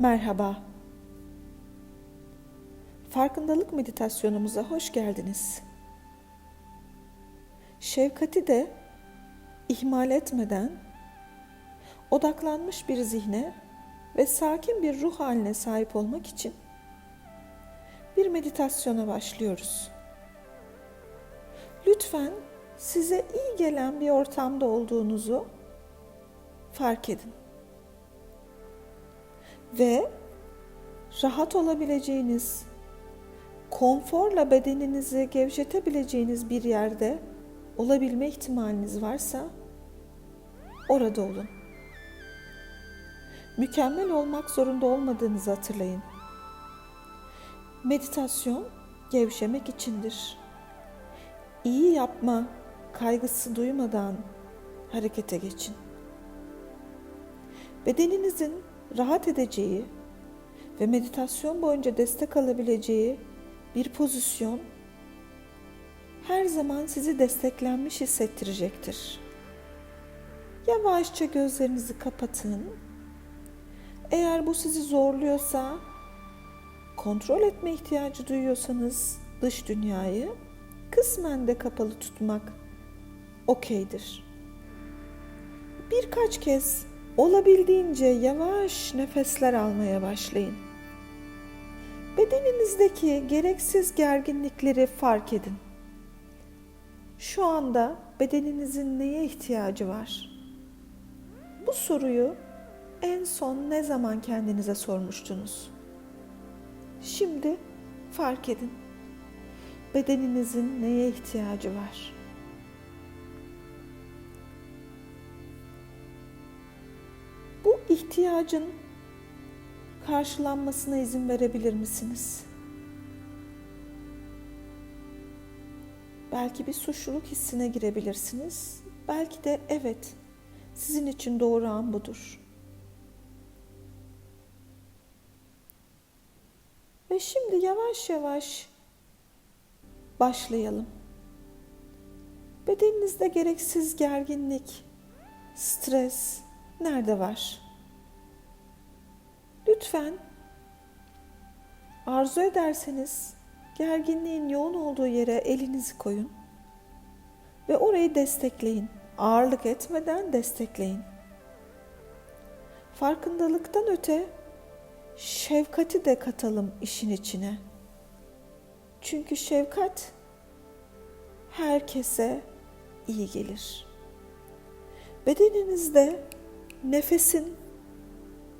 Merhaba. Farkındalık meditasyonumuza hoş geldiniz. Şefkati de ihmal etmeden odaklanmış bir zihne ve sakin bir ruh haline sahip olmak için bir meditasyona başlıyoruz. Lütfen size iyi gelen bir ortamda olduğunuzu fark edin. Ve rahat olabileceğiniz, konforla bedeninizi gevşetebileceğiniz bir yerde olabilme ihtimaliniz varsa orada olun. Mükemmel olmak zorunda olmadığınızı hatırlayın. Meditasyon gevşemek içindir. İyi yapma kaygısı duymadan harekete geçin. Bedeninizin rahat edeceği ve meditasyon boyunca destek alabileceği bir pozisyon her zaman sizi desteklenmiş hissettirecektir. Yavaşça gözlerinizi kapatın. Eğer bu sizi zorluyorsa, kontrol etme ihtiyacı duyuyorsanız dış dünyayı kısmen de kapalı tutmak okeydir. Birkaç kez olabildiğince yavaş nefesler almaya başlayın. Bedeninizdeki gereksiz gerginlikleri fark edin. Şu anda bedeninizin neye ihtiyacı var? Bu soruyu en son ne zaman kendinize sormuştunuz? Şimdi fark edin. Bedeninizin neye ihtiyacı var? İhtiyacın karşılanmasına izin verebilir misiniz? Belki bir suçluluk hissine girebilirsiniz. Belki de evet, sizin için doğru an budur. Ve şimdi yavaş yavaş başlayalım. Bedeninizde gereksiz gerginlik, stres nerede var? Lütfen arzu ederseniz gerginliğin yoğun olduğu yere elinizi koyun ve orayı destekleyin. Ağırlık etmeden destekleyin. Farkındalıktan öte şefkati de katalım işin içine. Çünkü şefkat herkese iyi gelir. Bedeninizde nefesin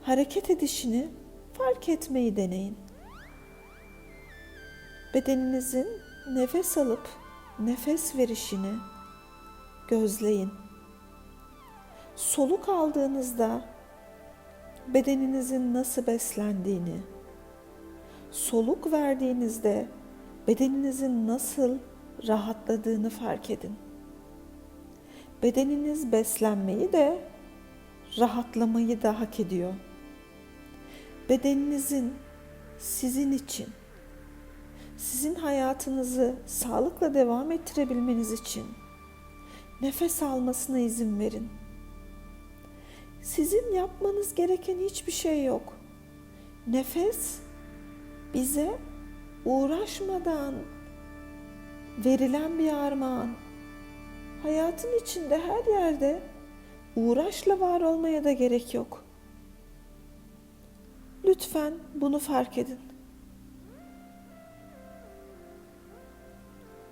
hareket edişini fark etmeyi deneyin. Bedeninizin nefes alıp nefes verişini gözleyin. Soluk aldığınızda bedeninizin nasıl beslendiğini, soluk verdiğinizde bedeninizin nasıl rahatladığını fark edin. Bedeniniz beslenmeyi de rahatlamayı da hak ediyor. Bedeninizin sizin için sizin hayatınızı sağlıkla devam ettirebilmeniz için nefes almasına izin verin. Sizin yapmanız gereken hiçbir şey yok. Nefes bize uğraşmadan verilen bir armağan. Hayatın içinde her yerde uğraşla var olmaya da gerek yok. Lütfen bunu fark edin.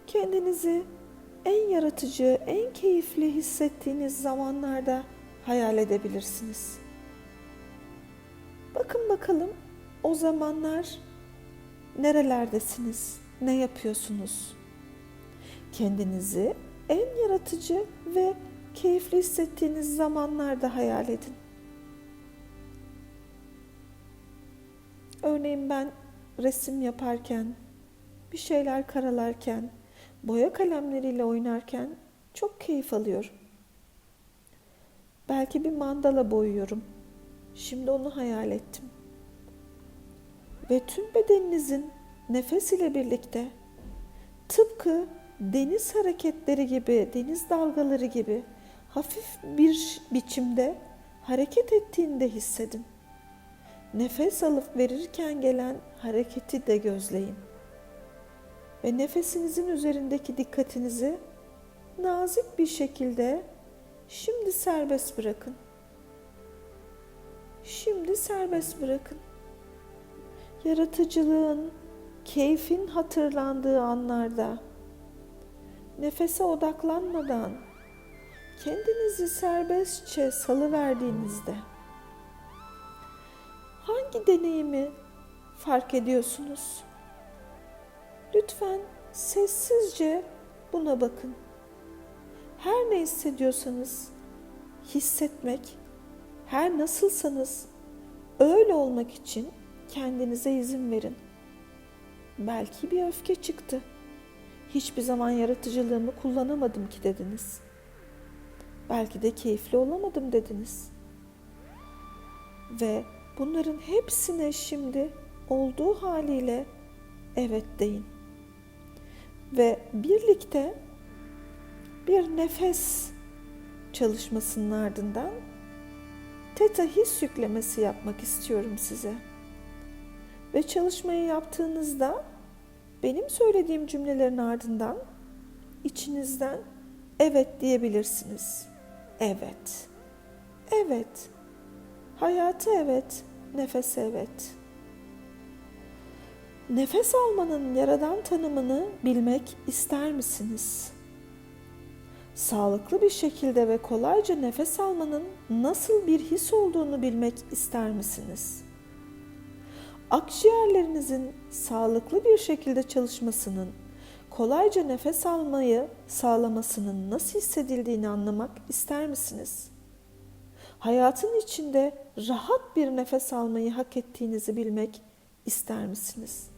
Kendinizi en yaratıcı, en keyifli hissettiğiniz zamanlarda hayal edebilirsiniz. Bakın bakalım o zamanlar nerelerdesiniz? Ne yapıyorsunuz? Kendinizi en yaratıcı ve keyifli hissettiğiniz zamanlarda hayal edin. Örneğin ben resim yaparken, bir şeyler karalarken, boya kalemleriyle oynarken çok keyif alıyorum. Belki bir mandala boyuyorum. Şimdi onu hayal ettim. Ve tüm bedeninizin nefes ile birlikte tıpkı deniz hareketleri gibi, deniz dalgaları gibi hafif bir biçimde hareket ettiğini de hissedin. Nefes alıp verirken gelen hareketi de gözleyin. Ve nefesinizin üzerindeki dikkatinizi nazik bir şekilde şimdi serbest bırakın. Şimdi serbest bırakın. Yaratıcılığın, keyfin hatırlandığı anlarda nefese odaklanmadan kendinizi serbestçe salıverdiğinizde hangi deneyimi fark ediyorsunuz? Lütfen sessizce buna bakın. Her ne hissediyorsanız hissetmek, her nasılsanız öyle olmak için kendinize izin verin. Belki bir öfke çıktı. Hiçbir zaman yaratıcılığımı kullanamadım ki dediniz. Belki de keyifli olamadım dediniz. Ve bunların hepsine şimdi olduğu haliyle evet deyin. Ve birlikte bir nefes çalışmasının ardından teta his yüklemesi yapmak istiyorum size. Ve çalışmayı yaptığınızda benim söylediğim cümlelerin ardından içinizden evet diyebilirsiniz. Evet. Evet. Hayatı evet, nefes evet. Nefes almanın yaradan tanımını bilmek ister misiniz? Sağlıklı bir şekilde ve kolayca nefes almanın nasıl bir his olduğunu bilmek ister misiniz? Akciğerlerinizin sağlıklı bir şekilde çalışmasının, kolayca nefes almayı sağlamasının nasıl hissedildiğini anlamak ister misiniz? Hayatın içinde rahat bir nefes almayı hak ettiğinizi bilmek ister misiniz?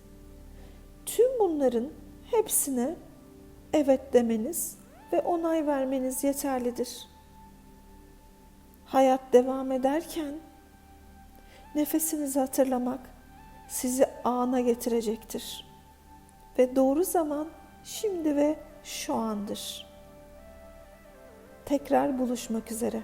Tüm bunların hepsine evet demeniz ve onay vermeniz yeterlidir. Hayat devam ederken nefesinizi hatırlamak sizi ana getirecektir. Ve doğru zaman şimdi ve şu andır. Tekrar buluşmak üzere.